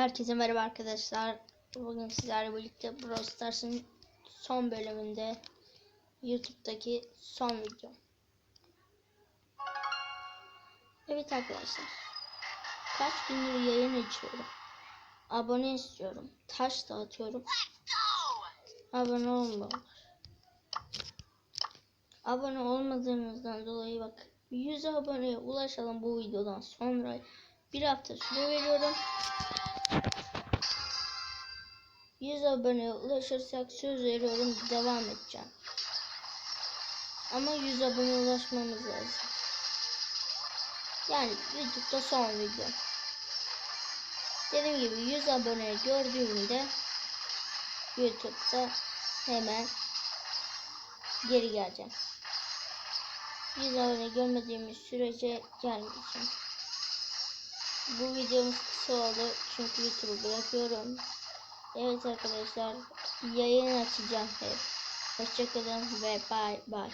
Herkese merhaba arkadaşlar. Bugün sizlerle birlikte Brawl Stars'ın son bölümünde YouTube'daki son video. Evet arkadaşlar. Kaç gündür yayın açıyorum. Abone istiyorum. Taş dağıtıyorum. Abone olmuyorlar. Abone olmadığınızdan dolayı bak 100 aboneye ulaşalım bu videodan sonra bir hafta süre veriyorum. 100 aboneye ulaşırsak söz veriyorum devam edeceğim. Ama 100 aboneye ulaşmamız lazım. Yani YouTube'da son video. Dediğim gibi 100 abone gördüğümde YouTube'da hemen geri geleceğim. 100 abone görmediğimiz sürece gelmeyeceğim. Bu videomuz kısa oldu çünkü YouTube'u bırakıyorum. Evet arkadaşlar yayın açacağım hep. Hoşçakalın ve bay bay.